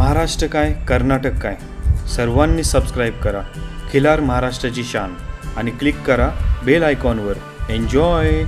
महाराष्ट्र काय कर्नाटक काय? सर्वांनी सबस्क्राईब करा. खिलार महाराष्ट्राची शान. आणि क्लिक करा बेल आयकॉनवर एन्जॉय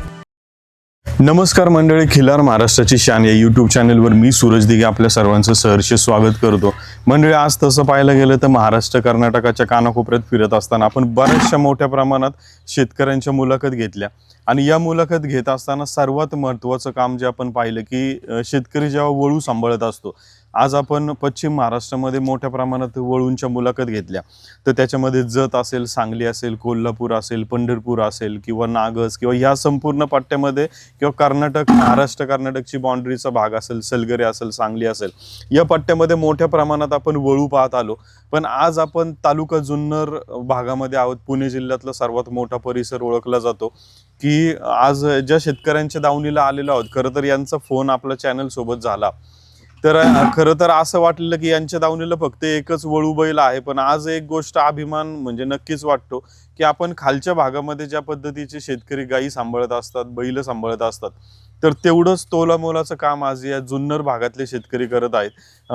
नमस्कार मंडळी खिलार महाराष्ट्राची शान या यूट्यूब चॅनलवर मी सूरज दिघे आपल्या सर्वांचं सहर्ष स्वागत करतो. मंडळी आज तसं पाहायला गेलं तर महाराष्ट्र कर्नाटकाच्या कानाकोपऱ्यात फिरत असताना आपण बऱ्याचशा मोठ्या प्रमाणात शेतकऱ्यांच्या मुलाखत घेतल्या. आणि या मुलाखत घेत असताना सर्वात महत्त्वाचं काम जे आपण पाहिलं की शेतकरी जेव्हा वळू सांभाळत असतो आज आपण पश्चिम महाराष्ट्रामध्ये मोठ्या प्रमाणात वळूंच्या मुलाखत घेतल्या. तर त्याच्यामध्ये जत असेल सांगली असेल कोल्हापूर असेल पंढरपूर असेल किंवा नागस किंवा ह्या संपूर्ण पट्ट्यामध्ये किंवा कर्नाटक महाराष्ट्र कर्नाटकची बाँड्रीचा भाग असेल सलगरे असेल सांगली असेल या पट्ट्यामध्ये मोठ्या प्रमाणात आपण वळू पाहत आलो. पण आज आपण तालुका जुन्नर भागामध्ये आहोत. पुणे जिल्ह्यातला सर्वात मोठा परिसर ओळखला जातो. की आज ज्या शेतकऱ्यांच्या दावणीला आलेलो आहोत खरं तर यांचा फोन आपल्या चॅनल सोबत झाला. तर खरं तर असं वाटलं की यांच्या दावणीला फक्त एकच वळू बैल आहे पण आज एक गोष्ट अभिमान म्हणजे नक्कीच वाटतो की आपण खालच्या भागामध्ये ज्या पद्धतीचे शेतकरी गायी सांभाळत असतात बैल सांभाळत असतात तर तेवढंच तोलामोलाचं काम आज या जुन्नर भागातले शेतकरी करत आहेत.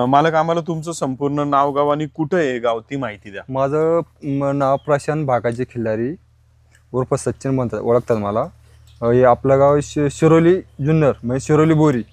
मालक आम्हाला तुमचं संपूर्ण नाव गाव आणि कुठं आहे गाव ती माहिती द्या. माझं नाव प्रशांत भागाचे खिल्लारी. उर्फ सचिन म्हणतात ओळखतात मला. हे आपलं गाव शि शिरोली जुन्नर म्हणजे शिरोली बोरी.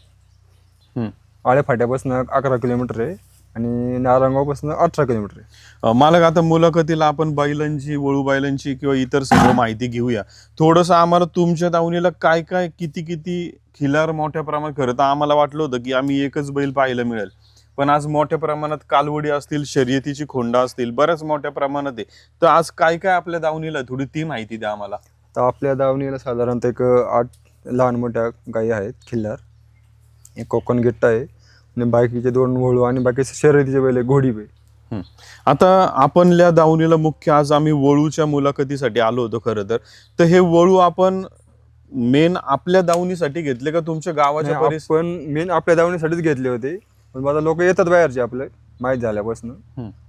हम्म. आळे फाट्यापासून अकरा किलोमीटर आहे आणि नारायणगावपासून अठरा किलोमीटर आहे. मालक आता मुलाखतीला आपण बैलांची वळू बैलांची किंवा इतर सर्व माहिती घेऊया. थोडंसं आम्हाला तुमच्या दावणीला काय काय किती किती खिलार मोठ्या प्रमाणात खरं तर आम्हाला वाटलं होतं की आम्ही एकच बैल पाहायला मिळेल. पण आज मोठ्या प्रमाणात कालवडी असतील शर्यतीची खोंडा असतील बऱ्याच मोठ्या प्रमाणात आहे. तर आज काय काय आपल्या दावणीला आहे? थोडी ती माहिती द्या आम्हाला. तर आपल्या दावणीला साधारणतः एक आठ लहान मोठ्या गायी आहेत खिल्लार. एक कोकण गिट्टा आहे. आणि बाकीचे दोन वळू आणि बाकीचे शर्यतीचे बैल आहे, घोडी बैल. हं. आता आपणल्या दावणीला मुख्य आज आम्ही वळूच्या मुलाखतीसाठी आलो होतो खरं तर. तर हे वळू आपण मेन आपल्या दावणीसाठी घेतले का तुमच्या गावाच्या नाही, परिसर आपण मेन आपल्या दावणीसाठीच घेतले होते. पण माझा लोक येतात बाहेरचे आपले माहीत झाल्यापासून.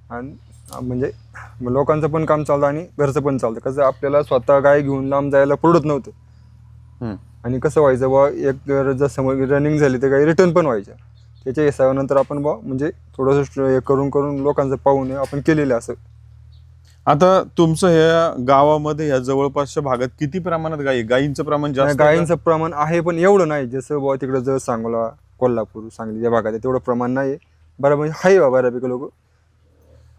आणि म्हणजे लोकांचं पण काम चालतं आणि घरचं पण चालतं. कसं आपल्याला स्वतः गाय घेऊन लांब जायला पुरत नव्हतं. आणि कसं व्हायचं बा एक जर समोर रनिंग झाली तर काही रिटर्न पण व्हायच्या. त्याच्या हिसाबानंतर आपण बा म्हणजे थोडंसं हे करून करून लोकांचं पाहून आपण केलेलं असं. आता तुमचं ह्या गावामध्ये या जवळपासच्या भागात किती प्रमाणात गायी गायींचं प्रमाण जास्त? गायींचं प्रमाण आहे पण एवढं नाही. जसं बुवा तिकडं जर सांगोला कोल्हापूर सांगली या भागात आहे. तेवढं प्रमाण नाही आहे बरं म्हणजे आहे बा बऱ्यापैकी लोक.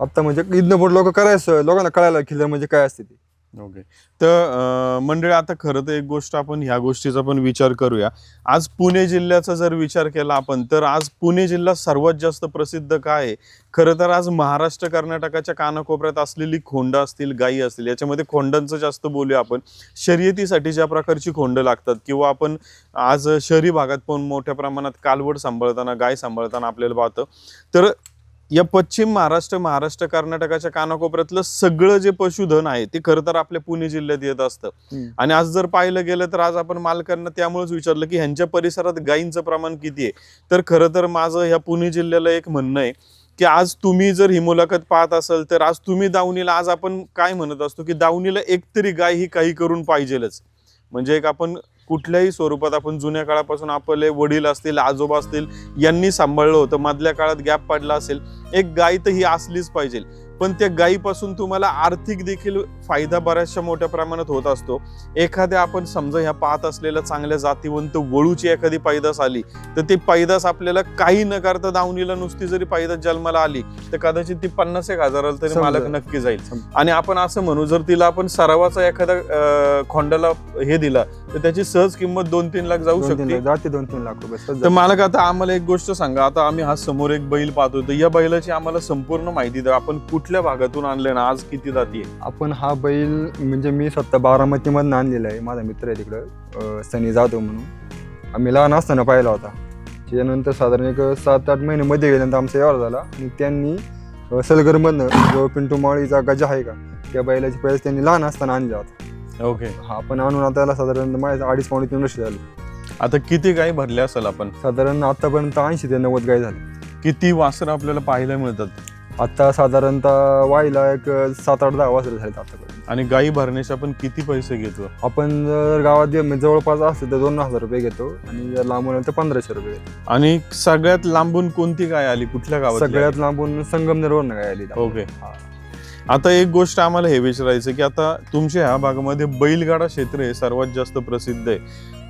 आत्ता म्हणजे इथनं पुढे लोक करायचं. लोकांना कळायला खिल्लर म्हणजे काय असते ते. ओके तर अं, मंडळी आता खरं तर एक गोष्ट आपण ह्या गोष्टीचा पण विचार करूया. आज पुणे जिल्ह्याचा जर विचार केला आपण तर आज पुणे जिल्हा सर्वात जास्त प्रसिद्ध काय आहे? खरं तर आज महाराष्ट्र कर्नाटकाच्या कानाकोपऱ्यात असलेली खोंड असतील गायी असतील याच्यामध्ये खोंडांचं जास्त बोलूया आपण. शर्यतीसाठी ज्या प्रकारची खोंड लागतात किंवा आपण आज शहरी भागात पण मोठ्या प्रमाणात कालवड सांभाळताना गाय सांभाळताना आपल्याला पाहतं. तर या पश्चिम महाराष्ट्र महाराष्ट्र कर्नाटकाच्या कानाकोपऱ्यातलं सगळं जे पशुधन आहे ते खरं तर आपल्या पुणे जिल्ह्यात येत असतं. आणि आज जर पाहिलं गेलं तर आज आपण मालकांना त्यामुळेच विचारलं की ह्यांच्या परिसरात गायींचं प्रमाण किती आहे? तर खरं तर माझं ह्या पुणे जिल्ह्याला एक म्हणणं आहे की आज तुम्ही जर ही मुलाखत पाहत असाल तर आज तुम्ही दावणीला आज आपण काय म्हणत असतो की दावणीला एकतरी गाय ही काही करून पाहिजेलच. म्हणजे एक आपण कुठल्याही स्वरूपात आपण जुन्या काळापासून आपले वडील असतील आजोबा असतील यांनी सांभाळलं होतं. मधल्या काळात गॅप पडला असेल. एक गाय तर ही असलीच पाहिजे. पण त्या गायीपासून तुम्हाला आर्थिक देखील फायदा बऱ्याचशा मोठ्या प्रमाणात होत असतो एखाद्या आपण समजा ह्या पाहत असलेल्या चांगल्या जातीवंत वळूची एखादी पैदास आली तर ती पैदास आपल्याला काही न करता दावणीला नुसती जरी पैदास जन्माला आली तर कदाचित ती पन्नास एक हजाराला तरी. मालक नक्की जाईल. आणि आपण असं म्हणू जर तिला आपण सरावाचा एखादा खोंडाला हे दिला तर त्याची सहज किंमत दोन तीन लाख जाऊ शकते जाते दोन तीन लाख रुपये तर मालक आता आम्हाला एक गोष्ट सांगा आता आम्ही हा समोर एक बैल पाहतो तर या बैलाची आम्हाला संपूर्ण माहिती द्या आपण कुठल्या भागातून आणले ना आज किती जाती आपण हा बैल म्हणजे मी स्वतः बारामतीमधून आणलेला आहे. माझा मित्र आहे तिकडं सनी जाधव म्हणून. आम्ही लहान असताना पाहिला होता. त्यानंतर साधारण एक सात आठ महिने मध्ये गेल्यानंतर आमचा व्यवहार झाला. आणि त्यांनी सलगरमधनं जो पिंटू माळीचा गजा आहे का त्या बैलाची पहिलेच त्यांनी लहान असताना आणला होता ओके. हा आपण आणून आता साधारण माझ्या अडीच पावणे तीन वर्ष झाली. आता किती गायी भरल्या असेल आपण? साधारण आतापर्यंत ऐंशी ते नव्वद गाय झाली. किती वासरं आपल्याला पाहायला मिळतात? आता साधारणतः वाईला एक सात आठ दहा वाजता झाले आतापर्यंत. आणि गाई भरण्याचे आपण किती पैसे घेतो? आपण जर गावात जे- म्हणजे जवळपास असते तर दोन हजार रुपये घेतो आणि जर लांबून आलं तर पंधराशे रुपये घेतो. आणि सगळ्यात लांबून कोणती गाय आली? कुठल्या गावात सगळ्यात लांबून संगमनेरवरून काय आली. ओके. हा. आता एक गोष्ट आम्हाला हे विचारायचं की आता तुमच्या ह्या भागामध्ये बैलगाडा क्षेत्र हे सर्वात जास्त प्रसिद्ध आहे.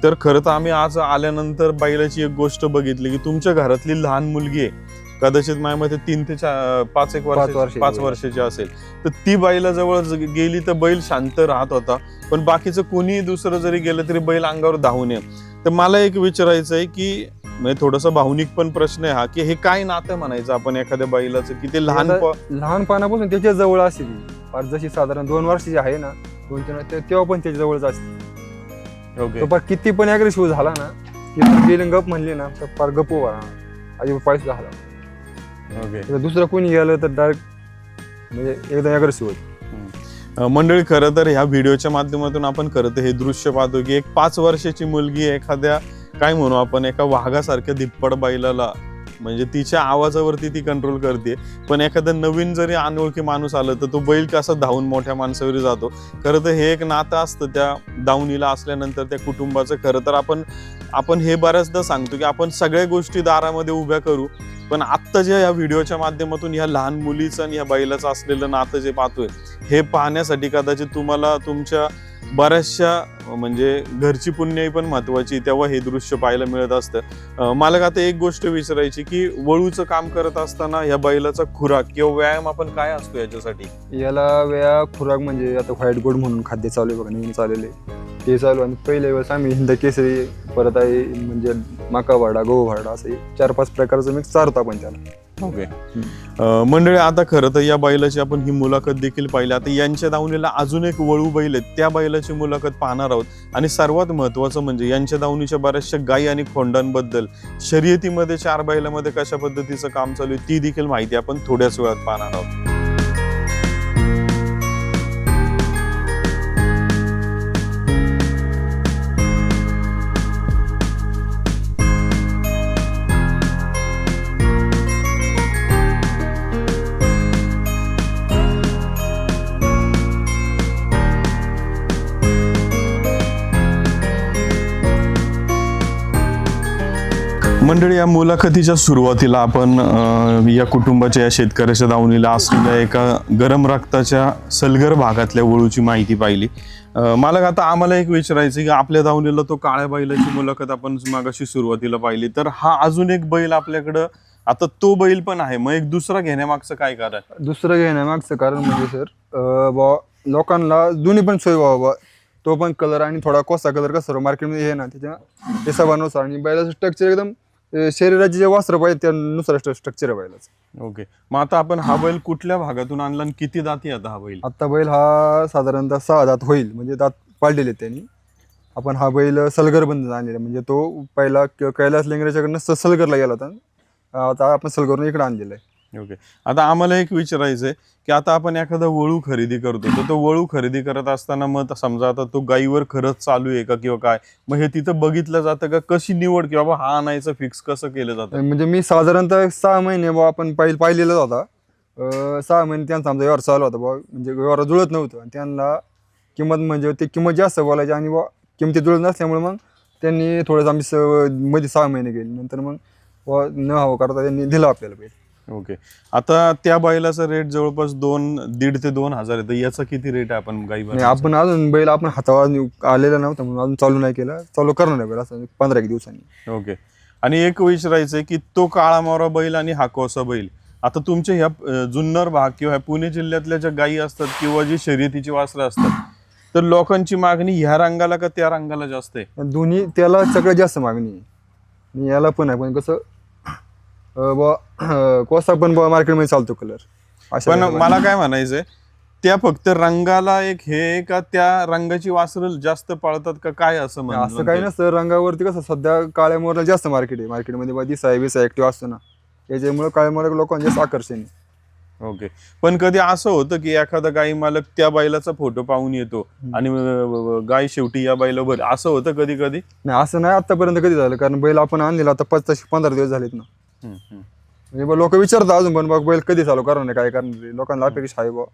तर खरं तर आम्ही आज आल्यानंतर बैलाची एक गोष्ट बघितली की तुमच्या घरातली लहान मुलगी आहे. कदाचित माझ्यामध्ये तीन ते चा- पाच एक वर्ष वर्षाची पाच. वर्षाची असेल. तर ती बैला जवळ ज- गेली तर बैल शांत राहत होता. पण बाकीचं कोणी दुसरं जरी गेलं तरी बैल अंगावर धावून ये तर मला एक विचारायचं आहे की म्हणजे थोडासा भावनिक पण प्रश्न आहे हा की हे काय नातं म्हणायचं आपण एखाद्या बैलाचं की ते लहान लहानपणापासून त्याच्याजवळ असते ती फार जशी साधारण दोन वर्षाची आहे ना दोन तीन वर्ष- तेव्हा पण त्याच्या जवळच असते. ओके तो फार किती पण अग्रेसिव्ह झाला ना की गेले गप म्हणले ना तर फार गप उभा राहणार. अजिबात पायस झाला ओके दुसरं कोणी गेलं तर डायरेक्ट म्हणजे एकदम अग्रेसिव्ह अ, मंडळी खरं तर ह्या व्हिडिओच्या माध्यमातून आपण खरं तर हे दृश्य पाहतो की एक पाच वर्षाची मुलगी एखाद्या काय म्हणू आपण एका वाघासारख्या धिप्पड बैलाला म्हणजे तिच्या आवाजावरती ती कंट्रोल करते. पण एखादा नवीन जरी अनोळखी माणूस आलं तर तो बैल कसा धावून मोठ्या माणसावर जातो. खरं तर हे एक नातं असतं त्या दावणीला असल्यानंतर त्या कुटुंबाचं. खरं तर आपण आपण हे बऱ्याचदा सांगतो की आपण सगळ्या गोष्टी दारामध्ये उभ्या करू पण आत्ता जे या व्हिडिओच्या माध्यमातून ह्या लहान मुलीचं आणि ह्या बैलाचं असलेलं नातं जे पाहतोय हे पाहण्यासाठी कदाचित तुम्हाला तुमच्या बऱ्याचशा म्हणजे घरची पुण्याई पण महत्वाची तेव्हा हे दृश्य पाहायला मिळत असतं. मला मला आता एक गोष्ट विचारायची की वळूचं काम करत असताना या बैलाचा खुराक किंवा व्यायाम आपण काय असतो याच्यासाठी? याला व्यायाम खुराक म्हणजे आता व्हाईट गोड म्हणून खाद्य चालू आहे बघा नेहमी चाललेले ते चालू आणि पहिल्या वेळेस आम्ही हिंद केसरी परत आहे म्हणजे माका भाडा गहू भाडा असं चार पाच प्रकारचं मिक्स चारतो आपण त्याला. ओके. मंडळी आता खरं तर या बैलाची आपण ही मुलाखत देखील पाहिली. आता यांच्या दावणीला अजून एक वळू बैल आहेत. त्या बैलाची मुलाखत पाहणार आहोत. आणि सर्वात महत्वाचं म्हणजे यांच्या दावणीच्या बऱ्याचशा गायी आणि खोंडांबद्दल शर्यतीमध्ये चार बैलामध्ये कशा पद्धतीचं काम चालू आहे ती देखील माहिती आपण थोड्याच वेळात पाहणार आहोत. मंडळी या मुलाखतीच्या सुरुवातीला आपण या कुटुंबाच्या या शेतकऱ्याच्या दावणीला असलेल्या एका गरम रक्ताच्या सलगर भागातल्या वळूची माहिती पाहिली. मला आता आम्हाला एक विचारायचं की आपल्या दावणीला तो काळ्या बैलाची मुलाखत आपण मागाशी सुरुवातीला पाहिली. तर हा अजून एक बैल आपल्याकडं आता तो बैल पण आहे. मग एक दुसरा घेण्यामागचं काय कारण? दुसरं घेण्यामागचं कारण म्हणजे सर बा लोकांना दोन्ही पण सोय व्हावं तो पण कलर आणि थोडा कोसा कलर कसं मार्केटमध्ये हे ना त्याच्या हिशोबानुसार. आणि बैलाचं स्ट्रक्चर एकदम अं, शरीराचे जे वस्त्र पाहिजे त्यानुसार स्ट्रक्चर आहे बैलाचं. ओके मग आता आपण हा बैल कुठल्या भागातून आणला आणि किती दाती आता हा बैल? आत्ता बैल हा साधारणतः सहा दात होईल म्हणजे दात पाडलेले आहेत त्यांनी. आपण हा बैल सलगर बंद आणलेला म्हणजे तो पहिला क- कैलास लेंगऱ्याच्याकडनं स- सलगरला गेला होता. आता आपण सलगरून इकडे आणलेला आहे. ओके आता आम्हाला एक विचारायचंय की आता आपण एखादा वळू खरेदी करतो तर तो वळू खरेदी करत असताना मग समजा आता तो गाईवर खरंच चालू आहे का किंवा काय? मग हे तिथं बघितलं जातं का? कशी निवड किंवा बाबा हा आणायचं फिक्स कसं केलं जातं? म्हणजे मी साधारणतः सहा महिने बा आपण पाहिलं पाहिलेलं होता. अं, सहा महिने त्यांचा आमचा व्यवहार चालू होता बा म्हणजे व्यवहार जुळत नव्हतं. आणि त्यांना किंमत म्हणजे ते किंमत जास्त बोलायची आणि बा किमती जुळत नसल्यामुळे मग त्यांनी थोडंसं आम्ही स- मध्ये सहा महिने गेले. नंतर मग बुवा न हवं करता त्यांनी दिलं आपल्याला पैसे. ओके. आता त्या बैलाचा रेट जवळपास दोन दीड ते दोन हजार आहे तर याचा किती रेट आहे आपण गाई आणि आपण अजून बैल आपण हातावर नेऊ- आलेला नव्हता म्हणून अजून चालू नाही केला. चालू करणार आहे बैल असं पंधरा एक दिवसांनी. ओके. आणि एक विचारायचंय की तो काळा मोरा बैल आणि हा कोसा बैल आता तुमच्या ह्या अं, जुन्नर भाग किंवा ह्या पुणे जिल्ह्यातल्या ज्या गायी असतात किंवा जी शर्यतीची वासरं असतात तर लोकांची मागणी ह्या रंगाला का त्या रंगाला जास्त आहे? दोन्ही त्याला सगळ्यात जास्त मागणी आहे. आणि याला पण आहे पण कसं बुवा कोसा पण बुवा मार्केटमध्ये चालतो कलर पण मला काय म्हणायचंय त्या फक्त रंगाला एक हे का त्या रंगाची वासरं जास्त पाळतात का काय असं असं काही नसतं. रंगावरती कसं सध्या काळ्या मोराला जास्त मार्केट आहे. मार्केटमध्ये दिसा आहे बिसा ऍक्टिव्ह असतो ना. याच्यामुळे काळ्या मोरा लोकांना जास्त आकर्षण आहे. ओके पण कधी असं होतं की एखादा गाई मालक त्या बैलाचा फोटो पाहून येतो आणि गाय शेवटी या बैलावर असं होतं कधी कधी? नाही असं नाही आतापर्यंत कधी झालं. कारण बैल आपण आणलेला आता पाच तसे पंधरा दिवस झालेत ना. म्हणजे लोक विचारतात अजून पण बघ बैल कधी चालू करणार आहे, काय करणार आहे? लोकांना अपेक्षा आहे बा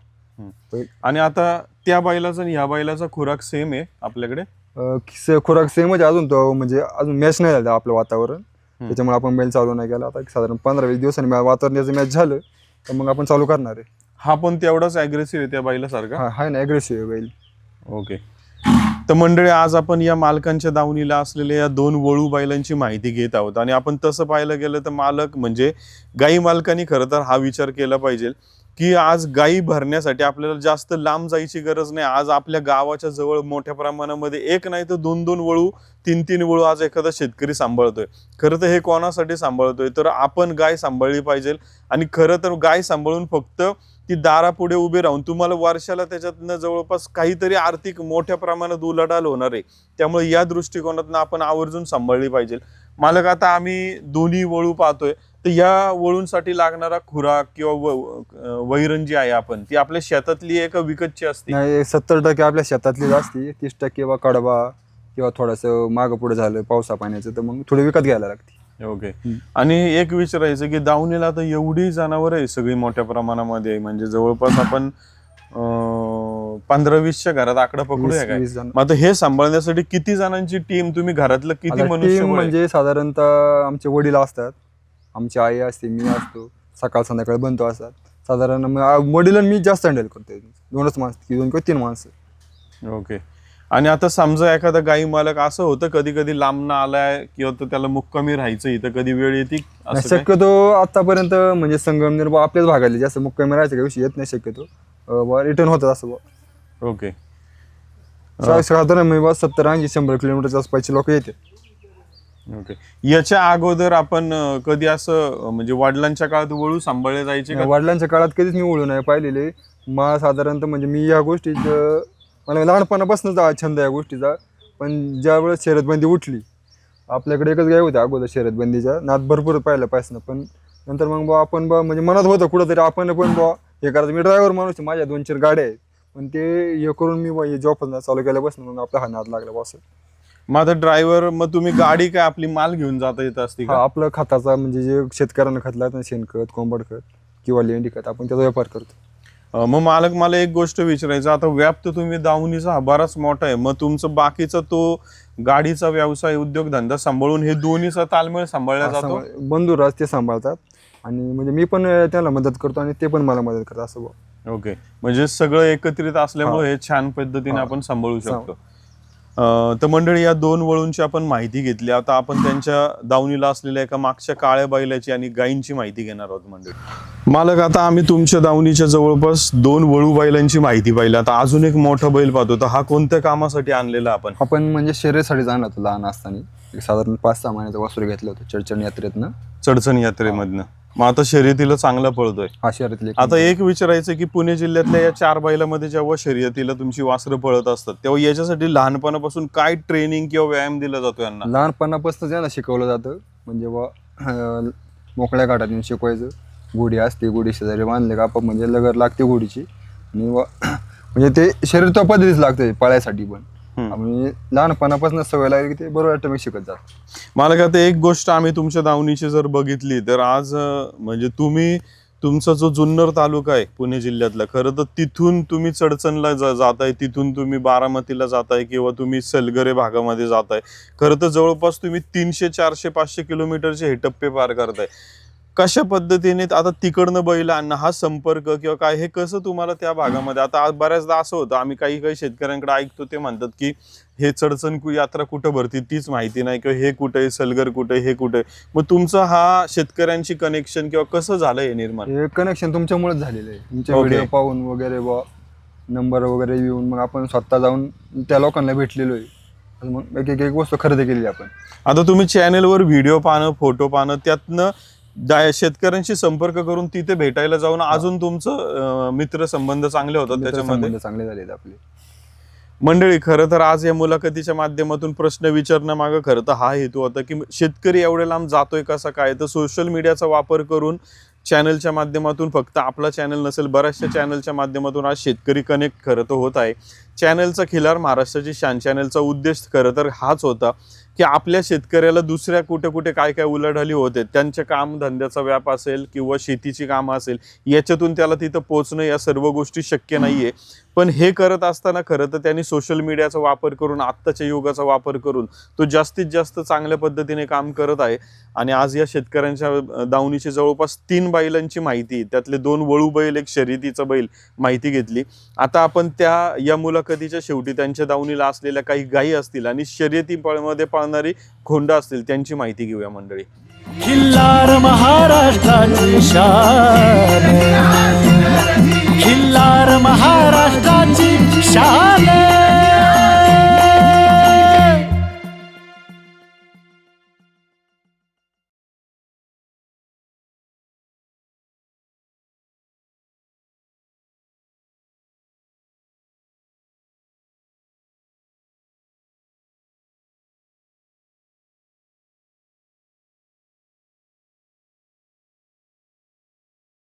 पहि- आणि आता त्या बैलाचा आणि ह्या बैलाचा खुराक सेम आहे आपल्याकडे? अं, स- खुराक सेमच आहे अजून तो म्हणजे अजून मॅच नाही झालं आपलं वातावरण. त्याच्यामुळे आपण बैल चालू नाही केला. आता एक साधारण पंधरा वीस दिवसांनी मा- वातावरणाचं मॅच झालं तर मग आपण चालू करणार आहे. हा पण तेवढाच अग्रेसिव्ह आहे त्या बैलासारखा? हा हाय ना अग्रेसिव्ह बैल. ओके तर मंडळी आज आपण या मालकांच्या दावणीला असलेल्या या दोन वळू बैलांची माहिती घेत आहोत. आणि आपण तसं पाहायला गेलं तर मालक म्हणजे गाई मालकांनी खरं तर हा विचार केला पाहिजे. की आज गाई भरण्यासाठी आपल्याला जास्त लांब जायची गरज नाही. आज आपल्या गावाच्या जवळ मोठ्या प्रमाणामध्ये एक नाही तर दोन दोन वळू तीन तीन वळू आज एखादा शेतकरी सांभाळतोय. खरं तर हे कोणासाठी सांभाळतोय? तर आपण गाय सांभाळली पाहिजे. आणि खरं तर गाय सांभाळून फक्त ती दारापुढे उभे राहून तुम्हाला वर्षाला त्याच्यातनं जवळपास काहीतरी आर्थिक मोठ्या प्रमाणात उलाढाल होणार आहे. त्यामुळे या दृष्टिकोनातनं आपण आवर्जून सांभाळली पाहिजे. मालक आता आम्ही दोन्ही वळू पाहतोय. तर या वळूंसाठी लागणारा खुराक किंवा वैरण जी आहे आपण ती आपल्या शेतातली आहे का विकतची असते? नाही सत्तर टक्के आपल्या शेतातलीच असते तीस टक्के बा कडबा किंवा थोडंसं मागं पुढे झालं पावसा पाण्याचं तर मग थोडी विकत घ्यायला लागते. ओके. आणि एक विचारायचं की दावणीला आता एवढी जनावर आहे सगळी मोठ्या प्रमाणामध्ये म्हणजे जवळपास आपण पंधरा वीसच्या घरात आकडा पकडूया वीस- काय? वीस जण. मग आता हे सांभाळण्यासाठी किती जणांची टीम तुम्ही घरातलं किती आता मनुष्य टीम म्हणजे साधारणतः आमचे वडील असतात आमची आई असते मी असतो सकाळ संध्याकाळी बनतो असतात. साधारण मग आ- वडील आणि मी जास्त हँडल करतो दोनच माणसं की दोन किंवा तीन माणसं. ओके आणि आता समजा एखादा गाई मालक असं होतं कधी कधी लांबनं आलाय किंवा तो त्याला मुक्कामी राहायचं इथं कधी वेळ येते? नाही, असं काय? शक्यतो आतापर्यंत म्हणजे संगमनेर आपल्याच भागातले जास्त मुक्कामी राहायचं काही विषय येत नाही शक्यतो. रिटर्न होतात असं बुवा. ओके. साधारण बुवा सत्तर ऐंशी शंभर किलोमीटरच्या आसपासचे लोक येते. ओके. याच्या अगोदर आपण अं, कधी असं अं, म्हणजे वडिलांच्या काळात वळू सांभाळले जायचे का? वडिलांच्या काळात कधीच मी ओळू नाही पाहिलेले. मला साधारणतः म्हणजे मी या गोष्टीत अं, मला लहानपणापासूनच हा छंद आहे या गोष्टीचा. पण ज्यावेळेस शर्यतबंदी उठली आपल्याकडे एकच गाय होती अगोदर शर्यतबंदीच्या. नाद भरपूर पाहिलं पाहिजे पण. नंतर मग बा आपण बा म्हणजे मनात होतं कुठंतरी आपण पण बा हे करायचं. मी ड्रायव्हर माणूस आहे, माझ्या दोन चार गाड्या आहेत. पण ते हे करून मी जॉब चालू केल्यापासून मग आपला हा नाद लागला बस आता ड्रायव्हर मग तुम्ही गाडी काय आपली माल घेऊन जाता येत असते का? आपलं खताचा म्हणजे जे शेतकऱ्यांना खत लागतं शेणखत कोंबड खत किंवा लेंडी खत आपण त्याचा व्यापार करतो. मग मालक मला एक गोष्ट विचारायचं आता व्याप तर तुम्ही दावणीचा बराच मोठा आहे. मग तुमचं बाकीचा तो गाडीचा व्यवसाय उद्योगधंदा सांभाळून हे दोन्हीचा ताळमेळ सांभाळला जातो? बंधुराज ते सांभाळतात. आणि म्हणजे मी पण त्याला मदत करतो आणि ते पण मला मदत करतात असं. ओके. म्हणजे सगळं एकत्रित असल्यामुळे हे. छान पद्धतीने हा. आपण सांभाळू शकतो. अं, तर मंडळी या दोन वळूंची आपण माहिती घेतली. आता आपण त्यांच्या दावणीला असलेल्या एका मागच्या काळ्या बैलाची आणि गायींची माहिती घेणार आहोत मंडळी. मालक आता आम्ही तुमच्या दावणीच्या जवळपास दोन वळू बैलांची माहिती पाहिली. आता अजून एक मोठा बैल पाहतो. तर हा कोणत्या कामासाठी आणलेला आपण? आपण म्हणजे शर्यसाठी जाणार होतो लहान असताना. साधारण पाच सहा महिन्याचं वासरू घेतलं होतं चडचण यात्रेतनं. चडचण यात्रेमधनं. मग आता शर्यतीला चांगला पळतोय. हा आता एक विचारायचं की पुणे जिल्ह्यातल्या या चार बैलामध्ये जेव्हा शर्यतीला तुमची वासरं पळत असतात तेव्हा याच्यासाठी लहानपणापासून काय ट्रेनिंग किंवा व्यायाम दिला जातो यांना? लहानपणापासून त्यांना शिकवलं जातं म्हणजे अं, मोकळ्या येऊन शिकवायचं. गुढी असते गुढी शेजारी बांधले का आपण म्हणजे लगत लागते गुढीची. आणि म्हणजे ते शरीर त्या पद्धतीच लागते पळायसाठी पण. म्हणजे लहानपणापासून सवय लागली की ते बरोबर ऑटोमॅटिक शिकत जात. मला का ते एक गोष्ट आम्ही तुमच्या दावणीची जर बघितली तर आज अं, म्हणजे तुम्ही तुमचा जो जुन्नर तालुका आहे पुणे जिल्ह्यातला खरं तर तिथून तुम्ही चडचणला जा- जाताय तिथून तुम्ही बारामतीला जाताय किंवा तुम्ही सलगरे भागामध्ये जाताय खरं तर जवळपास तुम्ही तीनशे चारशे पाचशे किलोमीटरचे हे टप्पे पार करताय. कशा पद्धतीने आता तिकडनं बैल आणणं हा संपर्क किंवा काय हे कसं तुम्हाला त्या भागामध्ये? आता बऱ्याचदा असं होतं आम्ही काही काही शेतकऱ्यांकडे ऐकतो ते म्हणतात की हे चडचण कु- यात्रा कुठं भरती तीच माहिती नाही किंवा हे कुठे सलगर कुठे हे कुठे मग तुमचं हा शेतकऱ्यांशी कनेक्शन किंवा कसं झालं हे निर्माण? हे कनेक्शन तुमच्यामुळेच झालेलं आहे. तुमचे Okay. व्हिडिओ पाहून वगैरे बा नंबर वगैरे येऊन मग आपण स्वतः जाऊन त्या लोकांना भेटलेलो आहे. आणि मग एक एक एक वस्तू खरेदी केली आपण. आता तुम्ही चॅनेलवर व्हिडिओ पाहणं फोटो पाहणं त्यातनं शेतकऱ्यांशी संपर्क करून तिथे भेटायला जाऊन अजून तुमचं मित्र संबंध चांगले होतात त्याच्यामध्ये? चांगले झालेत आपले. मंडळी खरं तर आज या मुलाखतीच्या माध्यमातून प्रश्न विचारणं मागं खरं तर हा हेतू होता की शेतकरी एवढे लांब जातोय कसा काय? तर सोशल मीडियाचा वापर करून चॅनलच्या माध्यमातून फक्त आपला चॅनल नसेल बऱ्याचशा चॅनलच्या माध्यमातून आज शेतकरी कनेक्ट खरं तर होत आहे. चॅनलचा खिलार महाराष्ट्राची शान चॅनलचा उद्देश खरं तर हाच होता. की आपल्या शेतकऱ्याला दुसऱ्या कुठे कुठे काय काय उलाढाली होते त्यांच्या काम धंद्याचा व्याप असेल किंवा शेतीची कामं असेल याच्यातून त्याला तिथं पोहोचणं या सर्व गोष्टी शक्य नाहीये. पण हे करत असताना खरं तर त्यांनी सोशल मीडियाचा वापर करून आत्ताच्या युगाचा वापर करून तो जास्तीत जास्त चांगल्या पद्धतीने काम करत आहे. आणि आज या शेतकऱ्यांच्या दावणीची जवळपास तीन बैलांची माहिती त्यातले दोन वळू बैल एक शर्यतीचा बैल माहिती घेतली. आता आपण त्या या मुलाखतीच्या शेवटी त्यांच्या दावणीला असलेल्या काही गायी असतील आणि शर्यती मध्ये पाळणारी खोंड असतील त्यांची माहिती घेऊया मंडळी. किल्लार महाराष्ट्राची शान.